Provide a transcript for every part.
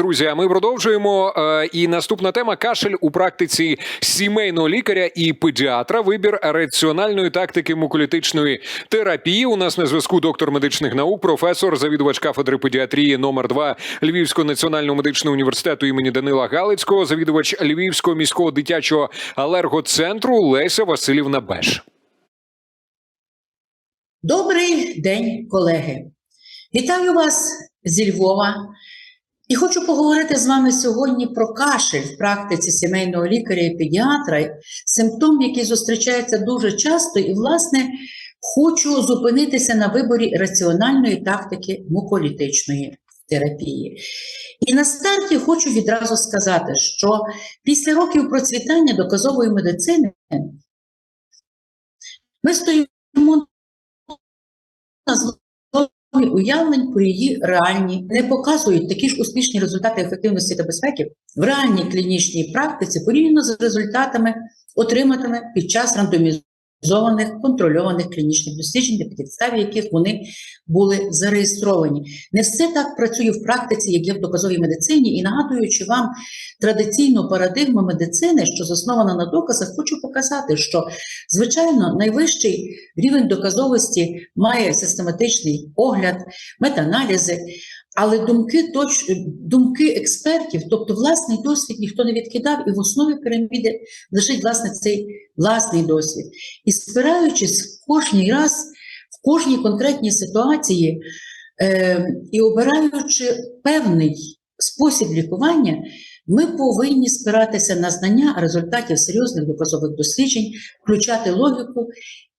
Друзі, а ми продовжуємо. Е, І наступна тема кашель у практиці сімейного лікаря і педіатра. Вибір раціональної тактики муколітичної терапії. У нас на зв'язку доктор медичних наук, професор, завідувач кафедри педіатрії номер 2 Львівського національного медичного університету імені Данила Галицького, завідувач Львівського міського дитячого алергоцентру Леся Васильівна Беш. Добрий день, колеги! Вітаю вас зі Львова і хочу поговорити з вами сьогодні про кашель в практиці сімейного лікаря і педіатра, симптом, який зустрічається дуже часто, і, власне, хочу зупинитися на виборі раціональної тактики муколітичної терапії. І на старті хочу відразу сказати, що після років процвітання доказової медицини ми стоїмо на уявлень про її реальні не показують такі ж успішні результати ефективності та безпеки в реальній клінічній практиці порівняно з результатами, отриманими під час рандомізованих контрольованих клінічних досліджень, на підставі яких вони були зареєстровані. Не все так працює в практиці, як є в доказовій медицині, і нагадуючи вам традиційну парадигму медицини, що заснована на доказах, хочу показати, що звичайно найвищий рівень доказовості має систематичний огляд, метааналізи, але думки точ... думки експертів, тобто власний досвід, ніхто не відкидав, і в основі піраміди лежить власне цей власний досвід. І спираючись кожній раз в кожній конкретній ситуації е, і обираючи певний спосіб лікування, ми повинні спиратися на знання результатів серйозних доказових досліджень, включати логіку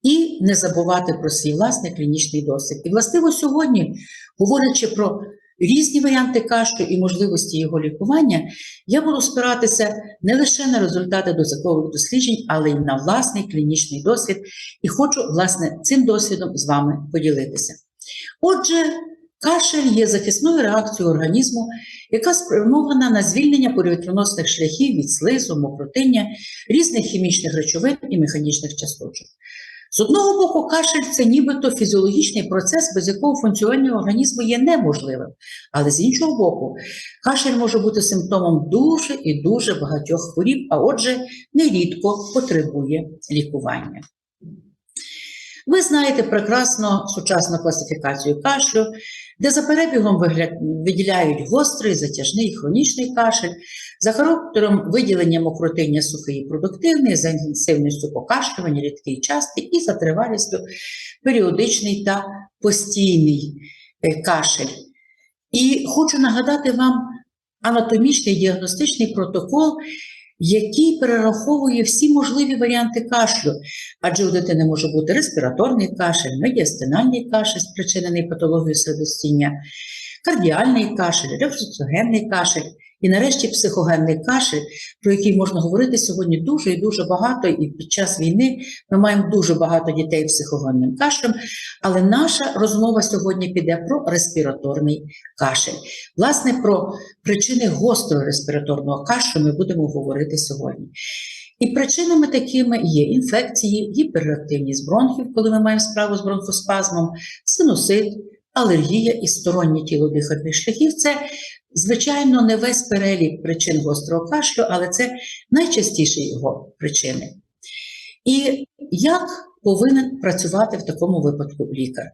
і не забувати про свій власний клінічний досвід. І властиво сьогодні, говорячи про різні варіанти кашлю і можливості його лікування, я буду спиратися не лише на результати дозакових досліджень, але й на власний клінічний досвід, і хочу, власне, цим досвідом з вами поділитися. Отже, кашель є захисною реакцією організму, яка спрямована на звільнення повітряносних шляхів від слизу, мокротиння, різних хімічних речовин і механічних часточок. З одного боку, кашель це нібито фізіологічний процес, без якого функціонування організму є неможливим. Але з іншого боку, кашель може бути симптомом дуже і дуже багатьох хворіб, а отже, нерідко потребує лікування. Ви знаєте прекрасно сучасну класифікацію кашлю, де за перебігом виділяють гострий, затяжний хронічний кашель, за характером виділення мокротиння сухий і продуктивний, за інтенсивністю покашлювання, рідкий частий, і за тривалістю періодичний та постійний е, кашель. І хочу нагадати вам анатомічний діагностичний протокол, який перераховує всі можливі варіанти кашлю, адже у дитини може бути респіраторний кашель, медіастинальний кашель, спричинений патологією середостіння, кардіальний кашель, рефлюксогенний кашель і, нарешті, психогенний кашель, про який можна говорити сьогодні дуже і дуже багато. І під час війни ми маємо дуже багато дітей психогенним кашлем. Але наша розмова сьогодні піде про респіраторний кашель. Власне, про причини гострого респіраторного кашлю ми будемо говорити сьогодні. І причинами такими є інфекції, гіперактивність бронхів, коли ми маємо справу з бронхоспазмом, синусит, алергія і стороннє тіло дихальних шляхів. Це, звичайно, не весь перелік причин гострого кашлю, але це найчастіші його причини. І як повинен працювати в такому випадку лікар?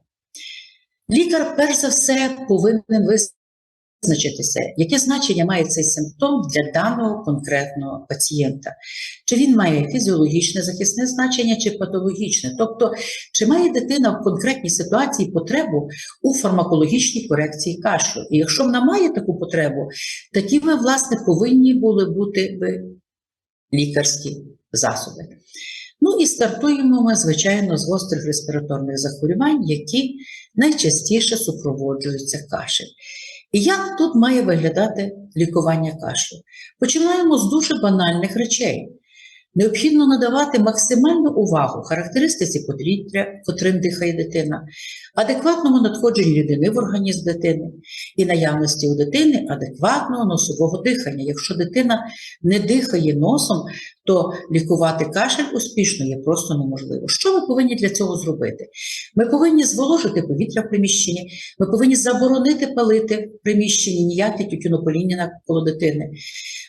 Лікар, перш за все, повинен визначитися, яке значення має цей симптом для даного конкретного пацієнта. Чи він має фізіологічне захисне значення, чи патологічне, тобто, чи має дитина в конкретній ситуації потребу у фармакологічній корекції кашлю. І якщо вона має таку потребу, тоді ви, власне, повинні були бути ви лікарські засоби. Ну і стартуємо ми, звичайно, з гострих респіраторних захворювань, які найчастіше супроводжуються кашель. Як тут має виглядати лікування кашлю? Починаємо з дуже банальних речей. Необхідно надавати максимальну увагу характеристиці повітря, котрим дихає дитина, адекватному надходженню рідини в організм дитини і наявності у дитини адекватного носового дихання. Якщо дитина не дихає носом, то лікувати кашель успішно є просто неможливо. Що ми повинні для цього зробити? Ми повинні зволожити повітря в приміщенні, ми повинні заборонити палити в приміщенні ніяке тютюнопаління навколо дитини.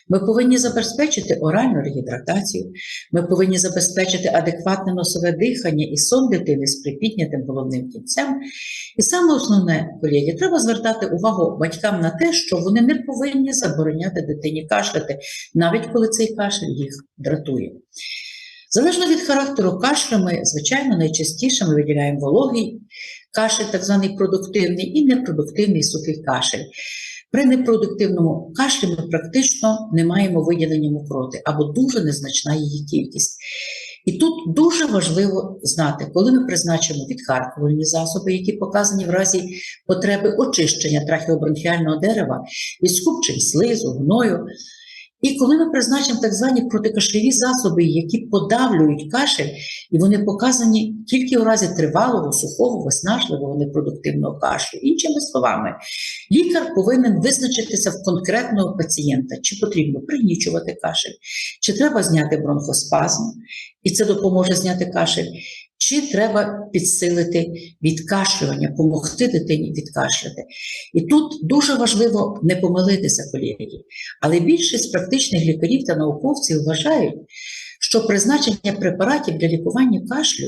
Ми повинні забезпечити оральну регідратацію, ми повинні забезпечити адекватне носове дихання і сон дитини з припіднятим головним кінцем. І саме основне, колеги, треба звертати увагу батькам на те, що вони не повинні забороняти дитині кашляти, навіть коли цей кашель їх дратує. Залежно від характеру кашлю, ми, звичайно, найчастіше ми виділяємо вологий кашель, так званий продуктивний, і непродуктивний сухий кашель. При непродуктивному кашлі ми практично не маємо виділення мокроти або дуже незначна її кількість. І тут дуже важливо знати, коли ми призначимо відхаркувальні засоби, які показані в разі потреби очищення трахеобронхіального дерева від скупчень слизу, гною. І коли ми призначимо так звані протикашльові засоби, які подавлюють кашель, і вони показані тільки у разі тривалого, сухого, виснажливого, непродуктивного кашлю. Іншими словами, лікар повинен визначитися в конкретного пацієнта, чи потрібно пригнічувати кашель, чи треба зняти бронхоспазм, і це допоможе зняти кашель, чи треба підсилити відкашлювання, допомогти дитині відкашляти. І тут дуже важливо не помилитися, колеги. Але більшість практичних лікарів та науковців вважають, що призначення препаратів для лікування кашлю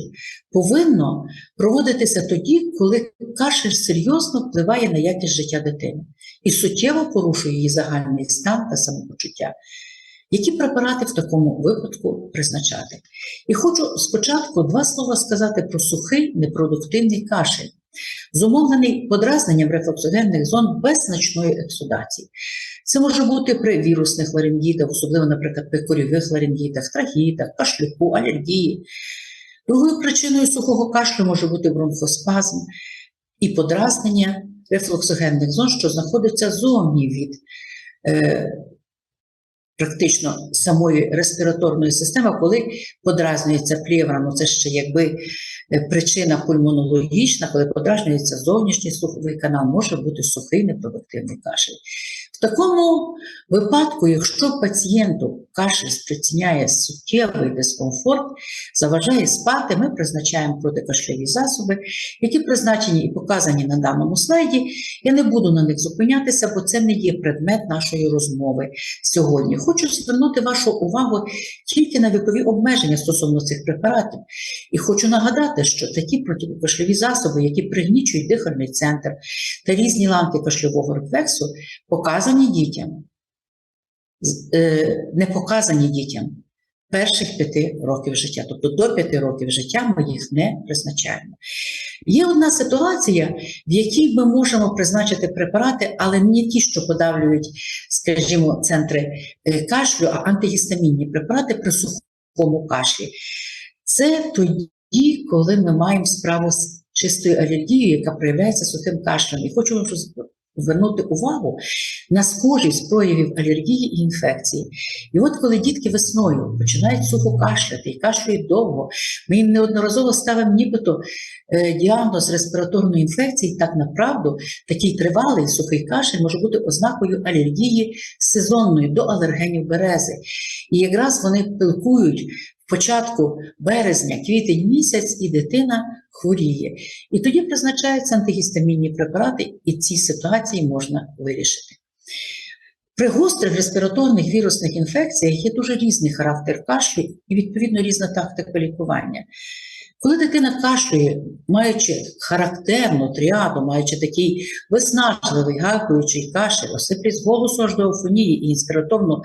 повинно проводитися тоді, коли кашель серйозно впливає на якість життя дитини і суттєво порушує її загальний стан та самопочуття. Які препарати в такому випадку призначати? І хочу спочатку два слова сказати про сухий непродуктивний кашель, зумовлений подразненням рефлексогенних зон без значної ексудації. Це може бути при вірусних ларингітах, особливо, наприклад, при корівих ларингітах, трахітах, кашлюку, алергії. Другою причиною сухого кашлю може бути бронхоспазм і подразнення рефлексогенних зон, що знаходяться зовні від е, практично самої респіраторної системи, коли подразнюється плєвра, ну це ще якби е, причина пульмонологічна, коли подразнюється зовнішній слуховий канал, може бути сухий непродуктивний кашель. В такому випадку, якщо пацієнту кашель спричиняє суттєвий дискомфорт, заважає спати, ми призначаємо протикашльові засоби, які призначені і показані на даному слайді. Я не буду на них зупинятися, бо це не є предмет нашої розмови сьогодні. Хочу звернути вашу увагу тільки на вікові обмеження стосовно цих препаратів. І хочу нагадати, що такі протикашльові засоби, які пригнічують дихальний центр та різні ланки кашльового рефлексу, показані дітям, е, не показані дітям перших п'яти років життя. Тобто до п'яти років життя ми їх не призначаємо. Є одна ситуація, в якій ми можемо призначити препарати, але не ті, що подавлюють, скажімо, центри е, кашлю, а антигістамінні препарати при сухому кашлі. Це тоді, коли ми маємо справу з чистою алергією, яка проявляється сухим кашлем. І хочу вам звернути увагу на схожість проявів алергії і інфекції. І от коли дітки весною починають сухо кашляти і кашлюють довго, ми їм неодноразово ставимо нібито е, діагноз респіраторної інфекції, так направду такий тривалий сухий кашель може бути ознакою алергії сезонної до алергенів берези. І якраз вони пилкують в початку березня, квітень місяць, і дитина хворіє. І тоді призначаються антигістамінні препарати, і ці ситуації можна вирішити. При гострих респіраторних вірусних інфекціях є дуже різний характер кашлю і, відповідно, різна тактика лікування. Коли дитина кашлює, маючи характерну тріаду, маючи такий виснажливий гакуючий кашель, осиплість голосу аж до офонії і інспіраторну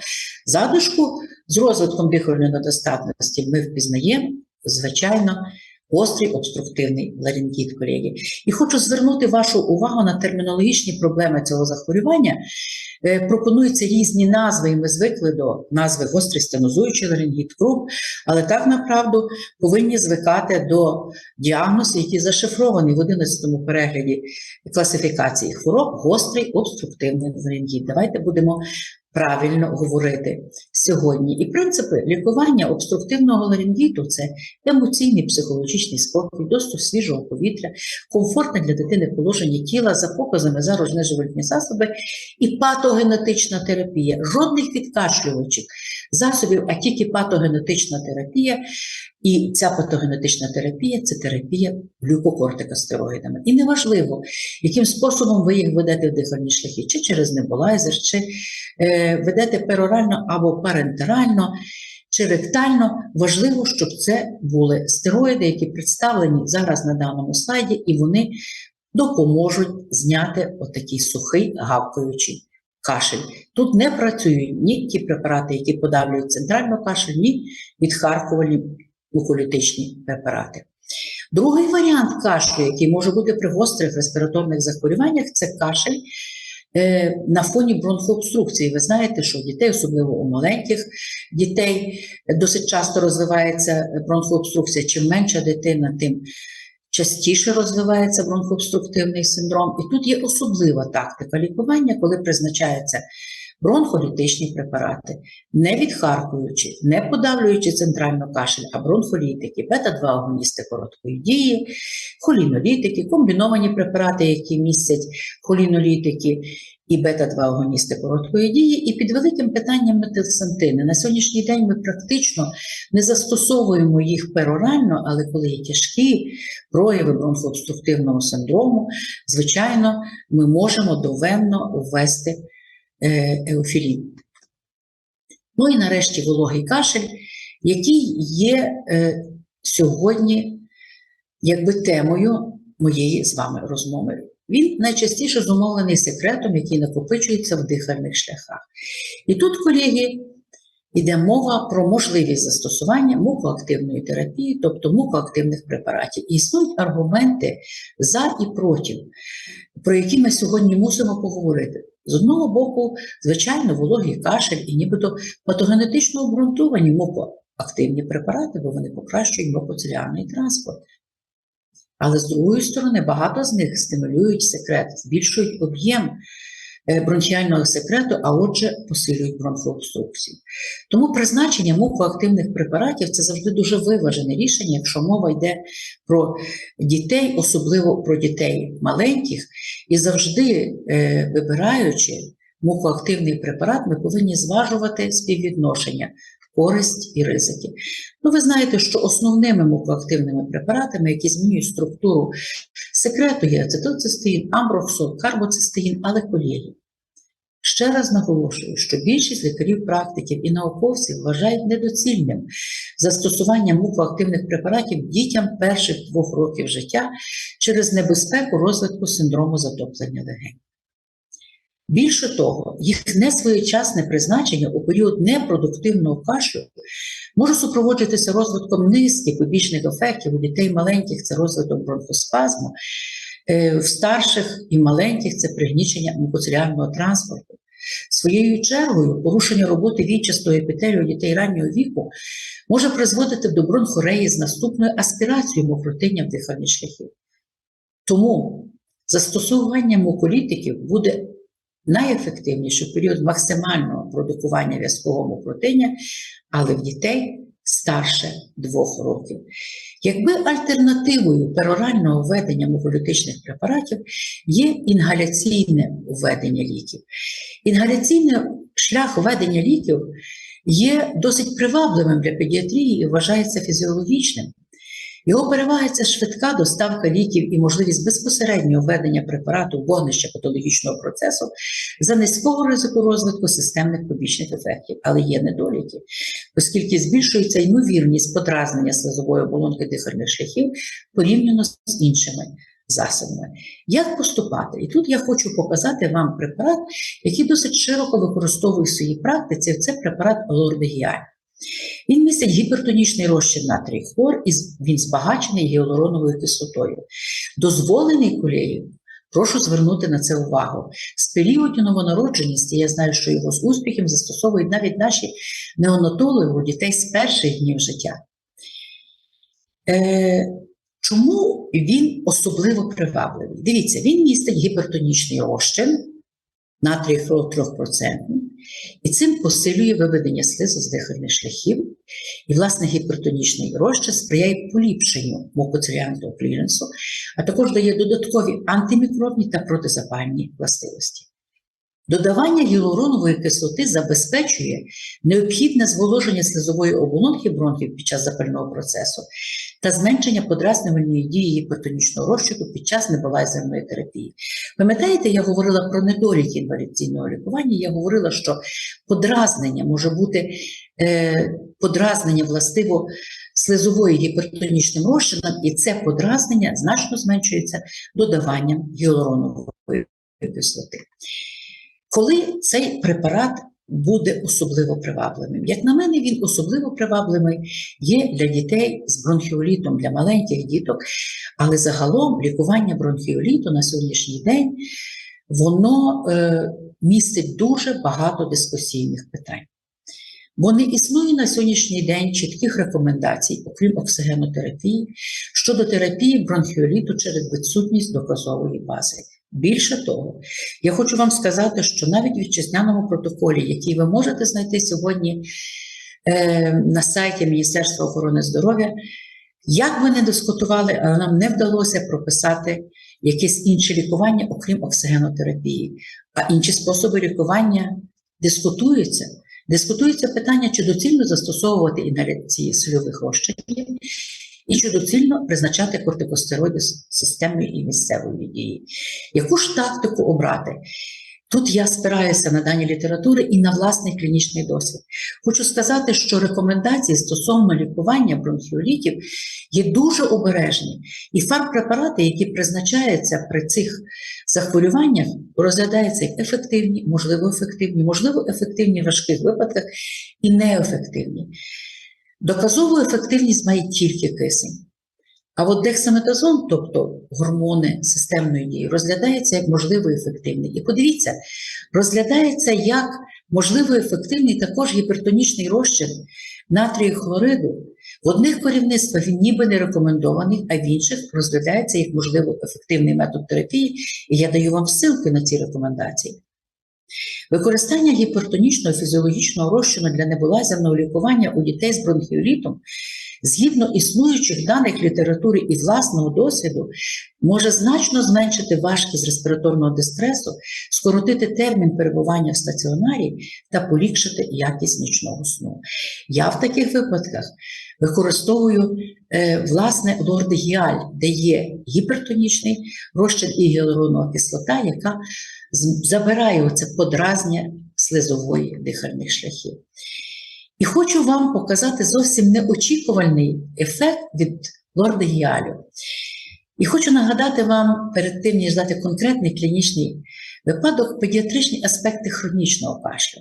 задишку з розвитком дихальної недостатності, ми впізнаємо, звичайно, гострий обструктивний ларингіт, колеги. І хочу звернути вашу увагу на термінологічні проблеми цього захворювання. Е, Пропонуються різні назви, і ми звикли до назви гострий стенозуючий ларингіт, круп, але так направду повинні звикати до діагнозу, який зашифрований в 11-му перегляді класифікації хвороб гострий обструктивний ларингіт. Давайте будемо правильно говорити сьогодні. І принципи лікування обструктивного ларингіту – це емоційний психологічний спокій, доступ свіжого повітря, комфортне для дитини положення тіла за показами знижувальні засоби і патогенетична терапія. Жодних відкашлювачів засобів, а тільки патогенетична терапія. І ця патогенетична терапія це терапія глюкокортикостероїдами. І неважливо, яким способом ви їх ведете в дихальні шляхи, чи через небулайзер, чи е, ведете перорально або парентерально, чи ректально. Важливо, щоб це були стероїди, які представлені зараз на даному слайді, і вони допоможуть зняти отакий сухий гавкаючий кашель. Тут не працюють ні ті препарати, які подавлюють центральну кашель, ні відхаркувальні муколітичні препарати. Другий варіант кашлю, який може бути при гострих респіраторних захворюваннях, це кашель е, на фоні бронхообструкції. Ви знаєте, що у дітей, особливо у маленьких дітей, досить часто розвивається бронхообструкція. Чим менша дитина, тим частіше розвивається бронхообструктивний синдром. І тут є особлива тактика лікування, коли призначаються бронхолітичні препарати, не відхаркуючи, не подавлюючи центральну кашель, а бронхолітики, бета-2 агоністи короткої дії, холінолітики, комбіновані препарати, які містять холінолітики і бета-2 агоністи короткої дії, і під великим питанням метилсантини. На сьогоднішній день ми практично не застосовуємо їх перорально, але коли є тяжкі прояви бронхообструктивного синдрому, звичайно, ми можемо довенно ввести е, еофілін. Ну і нарешті вологий кашель, який є е, сьогодні якби темою моєї з вами розмови. Він найчастіше зумовлений секретом, який накопичується в дихальних шляхах. І тут, колеги, йде мова про можливість застосування мукоактивної терапії, тобто мукоактивних препаратів. Існують аргументи за і проти, про які ми сьогодні мусимо поговорити. З одного боку, звичайно, вологий кашель і нібито патогенетично обґрунтовані мукоактивні препарати, бо вони покращують мукоцелярний транспорт. Але з другої сторони, багато з них стимулюють секрет, збільшують об'єм е, бронхіального секрету, а отже, посилюють бронхообструкцію. Тому призначення мукоактивних препаратів це завжди дуже виважене рішення, якщо мова йде про дітей, особливо про дітей маленьких, і завжди е, вибираючи мукоактивний препарат, ми повинні зважувати співвідношення користь і ризики. Ну, ви знаєте, що основними мукоактивними препаратами, які змінюють структуру секрету, є ацетилцистеїн, амброксол, карбоцистеїн, але колеги. Ще раз наголошую, що більшість лікарів, практиків і науковців вважають недоцільним застосування мукоактивних препаратів дітям перших двох років життя через небезпеку розвитку синдрому затоплення легень. Більше того, їх несвоєчасне призначення у період непродуктивного кашлю може супроводжуватися розвитком низки побічних ефектів у дітей маленьких це розвиток бронхоспазму, е, в старших і маленьких це пригнічення мукоцелярного транспорту. Своєю чергою, порушення роботи вічастого епітелію дітей раннього віку може призводити до бронхореї з наступною аспірацією мокротиння в дихальні шляхи. Тому застосування муколітиків буде найефективніше в період максимального продукування в'язкового мокротиння, але в дітей старше двох років. Якби альтернативою перорального введення муколітичних препаратів є інгаляційне введення ліків. Інгаляційний шлях введення ліків є досить привабливим для педіатрії і вважається фізіологічним. Його перевага це швидка доставка ліків і можливість безпосереднього введення препарату в вогнище патологічного процесу за низького ризику розвитку системних побічних ефектів, але є недоліки, оскільки збільшується ймовірність подразнення слизової оболонки дихальних шляхів порівняно з іншими засобами. Як поступати? І тут я хочу показати вам препарат, який досить широко використовую в своїй практиці. Це препарат Лордегіаль. Він містить гіпертонічний розчин натрій хлор і він збагачений гіалуроновою кислотою. Дозволений колею, прошу звернути на це увагу. З періоду новонародженості я знаю, що його з успіхом застосовують навіть наші неонатологи у дітей з перших днів життя. Е, Чому він особливо привабливий? Дивіться, він містить гіпертонічний розчин, натрій хлор 3%, і цим посилює виведення слизу з дихальних шляхів. І, власне, гіпертонічний розчин сприяє поліпшенню мукоцеліального кліренсу, а також дає додаткові антимікробні та протизапальні властивості. Додавання гіалуронової кислоти забезпечує необхідне зволоження слизової оболонки бронхів під час запального процесу та зменшення подразнювальної дії гіпертонічного розчину під час небулайзерної терапії. Пам'ятаєте, я говорила про недоліки інвалідційного лікування. Я говорила, що подразнення може бути е, подразнення властиво слизової гіпертонічним розчином, і це подразнення значно зменшується додаванням гіалуронової кислоти. Коли цей препарат буде особливо привабливим? Як на мене, він особливо привабливий є для дітей з бронхіолітом, для маленьких діток, але загалом лікування бронхіоліту на сьогоднішній день воно е, містить дуже багато дискусійних питань. Бо не існує на сьогоднішній день чітких рекомендацій, окрім оксигенотерапії, щодо терапії бронхіоліту через відсутність доказової бази. Більше того, я хочу вам сказати, що навіть в вітчизняному протоколі, який ви можете знайти сьогодні е, на сайті Міністерства охорони здоров'я, як би не дискутували, але нам не вдалося прописати якесь інше лікування, окрім оксигенотерапії. А інші способи лікування дискутуються. Дискутується питання, чи доцільно застосовувати інгаляції сольових розчинів, і чи доцільно призначати кортикостероїди системної і місцевої дії. Яку ж тактику обрати? Тут я спираюся на дані літератури і на власний клінічний досвід. Хочу сказати, що рекомендації стосовно лікування бронхіолітів є дуже обережні, і фармпрепарати, які призначаються при цих захворюваннях, розглядаються як ефективні, можливо, ефективні, можливо, ефективні в важких випадках і неефективні. Доказову ефективність має тільки кисень. А от дексаметазон, тобто гормони системної дії, розглядається як можливо ефективний. І подивіться, розглядається як можливо ефективний також гіпертонічний розчин натрію хлориду. В одних корівництвах він ніби не рекомендований, а в інших розглядається як можливо ефективний метод терапії, і я даю вам ссылки на ці рекомендації. Використання гіпертонічного фізіологічного розчину для небулайзерного лікування у дітей з бронхіолітом, згідно існуючих даних літератури і власного досвіду, може значно зменшити важкість респіраторного дистресу, скоротити термін перебування в стаціонарі та поліпшити якість нічного сну. Я в таких випадках використовую е, власне лордегіаль, де є гіпертонічний розчин і гіалуронова кислота, яка забирає оце подразнення слизової дихальних шляхів. І хочу вам показати зовсім неочікувальний ефект від лордегіалю. І хочу нагадати вам перед тим, ніж дати конкретний клінічний випадок, педіатричні аспекти хронічного кашлю.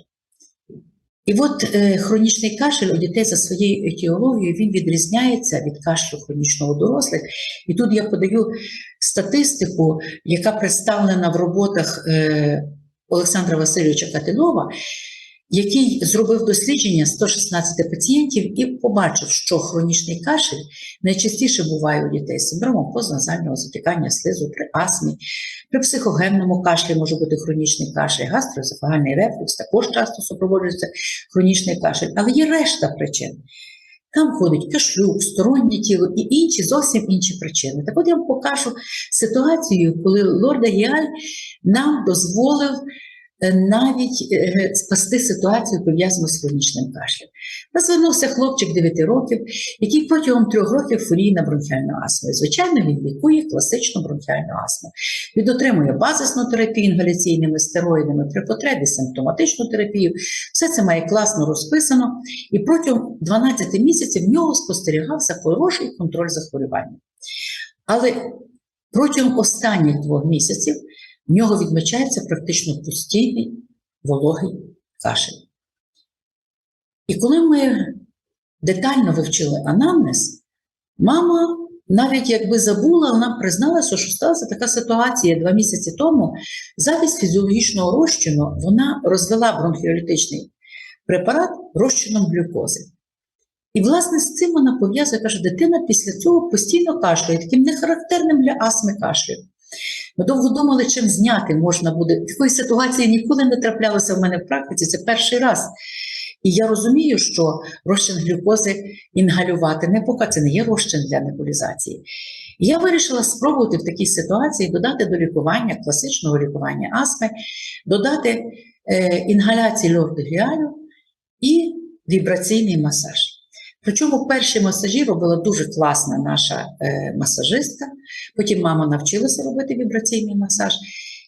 І от е, хронічний кашель у дітей за своєю етіологією він відрізняється від кашлю хронічного дорослих. І тут я подаю статистику, яка представлена в роботах е, Олександра Васильовича Катинова, який зробив дослідження 116 пацієнтів і побачив, що хронічний кашель найчастіше буває у дітей з синдромом постназального затікання слизу при астмі, при психогенному кашлі може бути хронічний кашель, гастроесофагальний рефлюкс також часто супроводжується хронічний кашель, але є решта причин. Там ходить кашлюк, стороннє тіло і інші зовсім інші причини. Так от я вам покажу ситуацію, коли лорда Гіаль нам дозволив навіть е, спасти ситуацію пов'язану з хронічним кашлем. Нас звернувся хлопчик 9 років, який протягом трьох років хворіє на бронхіальну астму. І, звичайно, він лікує класичну бронхіальну астму. Він отримує базисну терапію інгаляційними стероїдами, при потребі симптоматичну терапію. Все це має класно розписано. І протягом 12 місяців в нього спостерігався хороший контроль захворювання. Але протягом останніх двох місяців в нього відмічається практично постійний вологий кашель. І коли ми детально вивчили анамнез, мама навіть якби забула, вона призналася, що сталася така ситуація два місяці тому. Замість фізіологічного розчину вона розвела бронхіолітичний препарат розчином глюкози. І, власне, з цим вона пов'язує, каже, дитина після цього постійно кашляє, таким нехарактерним для астми кашлю. Ми довго думали, чим зняти можна буде. Такої ситуації ніколи не траплялося в мене в практиці. Це перший раз. І я розумію, що розчин глюкози інгалювати не поки це не є розчин для небулізації. І я вирішила спробувати в такій ситуації додати до лікування, класичного лікування астми, додати е, інгаляції лордогліалю і вібраційний масаж. Причому перші масажі робила дуже класна наша е, масажистка. Потім мама навчилася робити вібраційний масаж.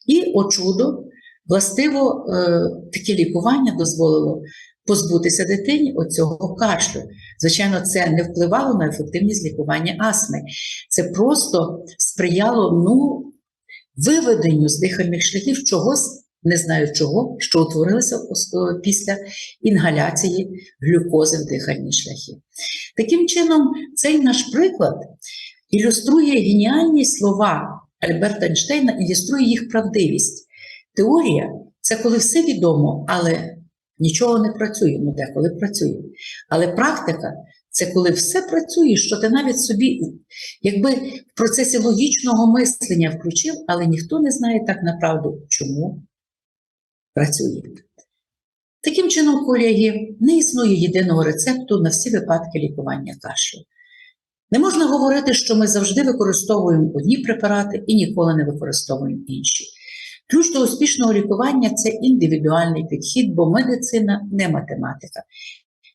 І, о чудо, властиво е, таке лікування дозволило позбутися дитині оцього кашлю. Звичайно, це не впливало на ефективність лікування астми. Це просто сприяло ну, виведенню з дихальних шляхів чогось, не знаю чого, що утворилося е, після інгаляції глюкози в дихальні шляхи. Таким чином, цей наш приклад ілюструє геніальні слова Альберта Ейнштейна, ілюструє їх правдивість. Теорія це коли все відомо, але нічого не працює, ну деколи працює. Але практика це коли все працює, що ти навіть собі, якби в процесі логічного мислення включив, але ніхто не знає так направду, чому працює. Таким чином, колеги, не існує єдиного рецепту на всі випадки лікування кашлю. Не можна говорити, що ми завжди використовуємо одні препарати і ніколи не використовуємо інші. Ключ до успішного лікування це індивідуальний підхід, бо медицина не математика.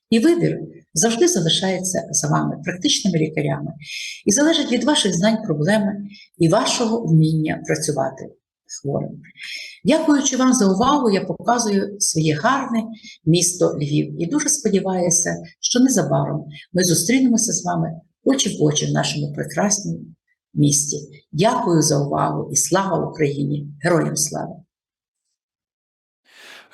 І вибір завжди залишається за вами, практичними лікарями, і залежить від ваших знань проблеми і вашого вміння працювати з хворим. Дякуючи вам за увагу, я показую своє гарне місто Львів і дуже сподіваюся, що незабаром ми зустрінемося з вами очі в очі в нашому прекрасному місті. Дякую за увагу і слава Україні! Героям слава!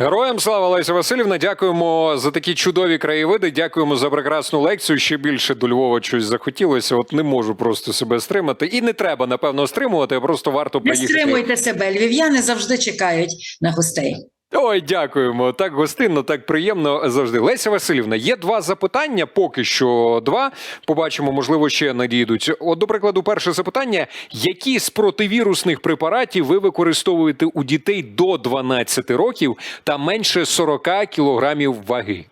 Героям слава Леся Васильівна. Дякуємо за такі чудові краєвиди. Дякуємо за прекрасну лекцію. Ще більше до Львова щось захотілося. От не можу просто себе стримати. І не треба напевно стримувати. Просто варто Не приїхати. стримуйте себе, львів'яни завжди чекають на гостей. Ой, дякуємо. Так гостинно, так приємно завжди. Леся Васильівна, є два запитання, поки що два. Побачимо, можливо, ще надійдуть. От, до прикладу, перше запитання: які з противірусних препаратів ви використовуєте у дітей до 12 років та менше 40 кілограмів ваги?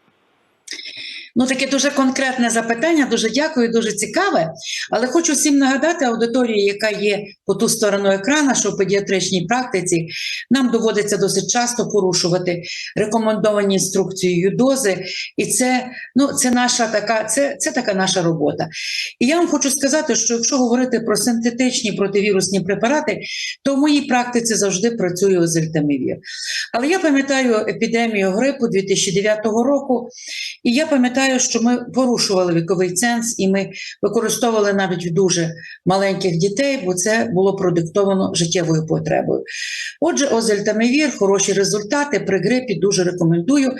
Ну, таке дуже конкретне запитання, дуже дякую, дуже цікаве. Але хочу всім нагадати аудиторії, яка є по ту сторону екрана, що в педіатричній практиці нам доводиться досить часто порушувати рекомендовані інструкцією дози. І це, ну, це, наша така, це, це така наша робота. І я вам хочу сказати, що якщо говорити про синтетичні противірусні препарати, то в моїй практиці завжди працює озельтамівір. Але я пам'ятаю епідемію грипу 2009 року, і я пам'ятаю, що ми порушували віковий ценз, і ми використовували навіть дуже маленьких дітей, бо це було продиктовано життєвою потребою. Отже, озельтамівір, хороші результати при грипі дуже рекомендую.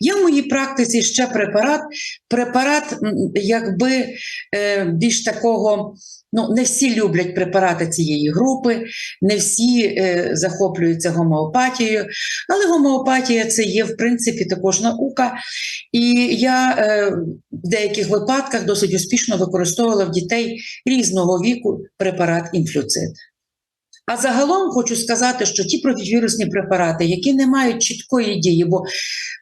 Є в моїй практиці ще препарат, препарат, якби е, більш такого. Ну, не всі люблять препарати цієї групи, не всі е, захоплюються гомеопатією, але гомеопатія це є в принципі також наука. І я е, в деяких випадках досить успішно використовувала в дітей різного віку препарат інфлюцид. А загалом хочу сказати, що ті противірусні препарати, які не мають чіткої дії, бо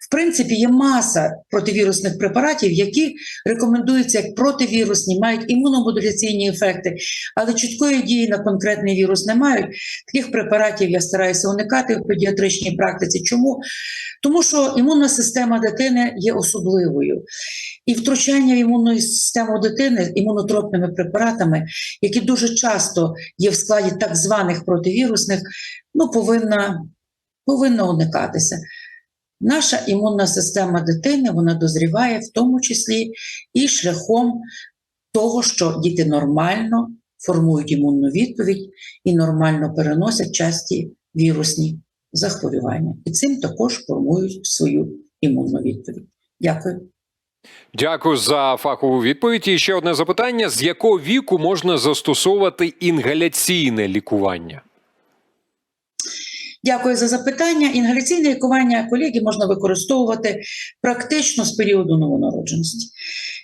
в принципі є маса противірусних препаратів, які рекомендуються як противірусні, мають імуномодуляційні ефекти, але чіткої дії на конкретний вірус не мають. Таких препаратів я стараюся уникати в педіатричній практиці. Чому? Тому що імунна система дитини є особливою. І втручання в імунну систему дитини імунотропними препаратами, які дуже часто є в складі так званих противірусних, ну, повинна, повинна уникатися. Наша імунна система дитини вона дозріває в тому числі і шляхом того, що діти нормально формують імунну відповідь і нормально переносять часті вірусні захворювання. І цим також формують свою імунну відповідь. Дякую. Дякую за фахову відповідь. І ще одне запитання: з якого віку можна застосовувати інгаляційне лікування? Дякую за запитання. Інгаляційне лікування колеги можна використовувати практично з періоду новонародженості.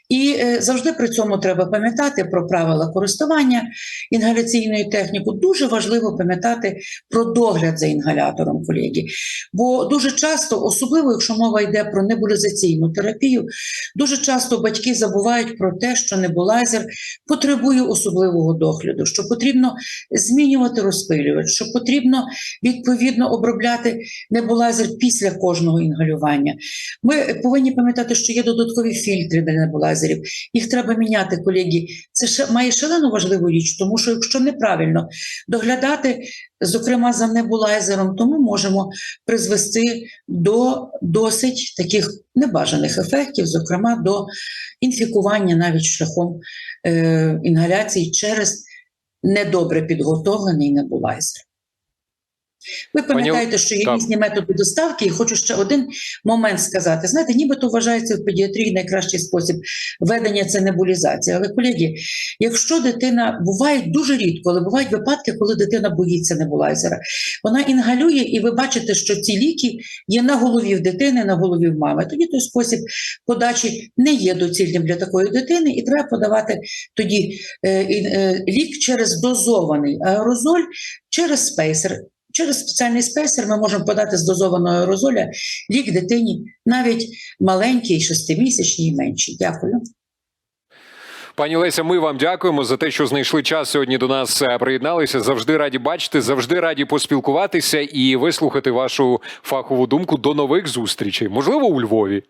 І е, завжди при цьому треба пам'ятати про правила користування інгаляційною технікою. Дуже важливо пам'ятати про догляд за інгалятором, колеги. Бо дуже часто, особливо якщо мова йде про небулізаційну терапію, дуже часто батьки забувають про те, що небулайзер потребує особливого догляду, що потрібно змінювати розпилювач, що потрібно відповідно обробляти небулайзер після кожного інгалювання. Ми повинні пам'ятати, що є додаткові фільтри для небулайзерів. Їх треба міняти, колеги. Це ще має шалено важливу річ, тому що якщо неправильно доглядати, зокрема за небулайзером, то ми можемо призвести до досить таких небажаних ефектів, зокрема до інфікування навіть шляхом е, інгаляції через недобре підготовлений небулайзер. Ви пам'ятаєте, що є різні методи доставки, і хочу ще один момент сказати. Знаєте, нібито вважається в педіатрії найкращий спосіб ведення це небулізація. Але, колеги, якщо дитина буває дуже рідко, але бувають випадки, коли дитина боїться небулайзера, вона інгалює, і ви бачите, що ці ліки є на голові в дитини, на голові в мами. Тоді той спосіб подачі не є доцільним для такої дитини, і треба подавати тоді е, е, лік через дозований аерозоль, через спейсер. Через спеціальний спейсер ми можемо подати з дозованого аерозоля лік дитині, навіть маленькій, шестимісячній і меншій. Дякую. Пані Леся, ми вам дякуємо за те, що знайшли час сьогодні до нас е, приєдналися. Завжди раді бачити, завжди раді поспілкуватися і вислухати вашу фахову думку. До нових зустрічей, можливо, у Львові.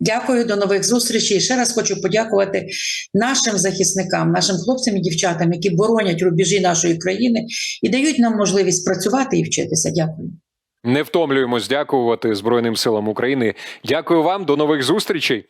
Дякую, до нових зустрічей. Ще раз хочу подякувати нашим захисникам, нашим хлопцям і дівчатам, які боронять рубежі нашої країни і дають нам можливість працювати і вчитися. Дякую. Не втомлюємось дякувати Збройним силам України. Дякую вам, до нових зустрічей.